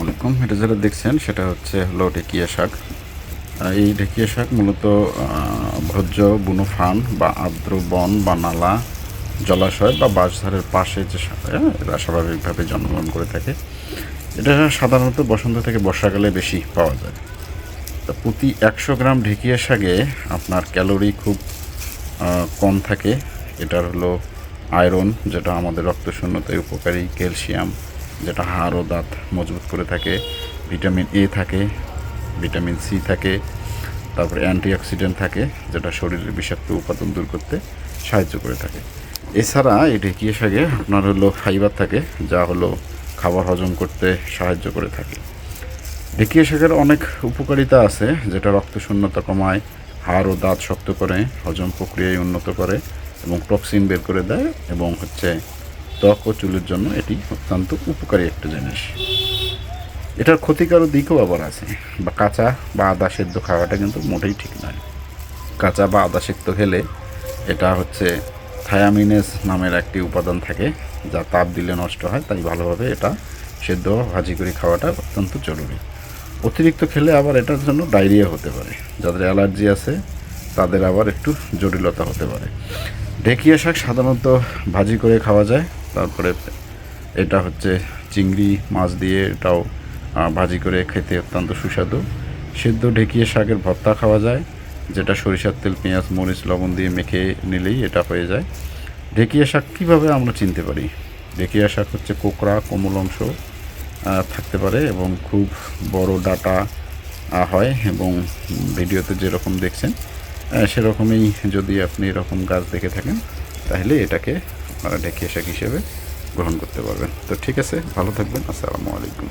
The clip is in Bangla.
আলাইকুম। এটা যেটা দেখছেন সেটা হচ্ছে হলো ঢেকিয়া শাক। এই ঢেকিয়া শাক মূলত ভোজ্য বুনো ফান বা আর্দ্র বন বা নালা জলাশয় বা বাঁশধারের পাশে যে হ্যাঁ, এরা স্বাভাবিকভাবে জন্মগ্রহণ করে থাকে। এটা সাধারণত বসন্ত থেকে বর্ষাকালে বেশি পাওয়া যায়। তা প্রতি একশো গ্রাম ঢেকিয়া শাকে আপনার ক্যালোরি খুব কম থাকে। এটার হলো আয়রন, যেটা আমাদের রক্ত শূন্যতায় উপকারী, ক্যালসিয়াম, যেটা হাড় ও দাঁত মজবুত করে থাকে, ভিটামিন এ থাকে, ভিটামিন সি থাকে, তারপরে অ্যান্টিঅক্সিডেন্ট থাকে, যেটা শরীরের বিষাক্ত উপাদান দূর করতে সাহায্য করে থাকে। এছাড়া এই ঢেকিয়া শাকে? আপনার হলো ফাইবার থাকে, যা হলো খাবার হজম করতে সাহায্য করে থাকে। ঢেকিয়া শাকের অনেক উপকারিতা আছে, যেটা রক্ত শূন্যতা কমায়, হাড় ও দাঁত শক্ত করে, হজম প্রক্রিয়ায় উন্নত করে এবং টক্সিন বের করে দেয় এবং হচ্ছে ত্বক ও চুলের জন্য এটি অত্যন্ত উপকারী একটা জিনিস। এটার ক্ষতিকারক দিকও আবার আছে। বা কাঁচা বা আদা সেদ্ধ খাওয়াটা কিন্তু মোটেই ঠিক নয়। কাঁচা বা আদা সেদ্ধ খেলে এটা হচ্ছে থায়ামিনেস নামের একটি উপাদান থাকে, যা তাপ দিলে নষ্ট হয়, তাই ভালোভাবে এটা সেদ্ধ ভাজি করে খাওয়াটা অত্যন্ত জরুরি। অতিরিক্ত খেলে আবার এটার জন্য ডায়রিয়া হতে পারে। যাদের অ্যালার্জি আছে, তাদের আবার একটু জটিলতা হতে পারে। ঢেকিয়া শাক সাধারণত ভাজি করে খাওয়া যায়। তারপরে এটা হচ্ছে চিংড়ি মাছ দিয়ে এটাও ভাজি করে খেতে অত্যন্ত সুস্বাদু। সিদ্ধ ঢেকিয়ে শাকের ভর্তা খাওয়া যায়, যেটা সরিষার তেল, পেঁয়াজ, মরিচ, লবণ দিয়ে মেখে নিলেই এটা হয়ে যায়। ঢেকিয়া শাক কীভাবে আমরা চিনতে পারি? ঢেকিয়া শাক হচ্ছে কোকড়া, কোমল অংশ থাকতে পারে এবং খুব বড় ডাটা হয় এবং ভিডিওতে যেরকম দেখছেন সেরকমই যদি আপনি এরকম গাছ দেখে থাকেন, তাহলে এটাকে আপনারা ঢেকে শাক হিসেবে গ্রহণ করতে পারবেন। তো ঠিক আছে, ভালো থাকবেন, আসসালামু আলাইকুম।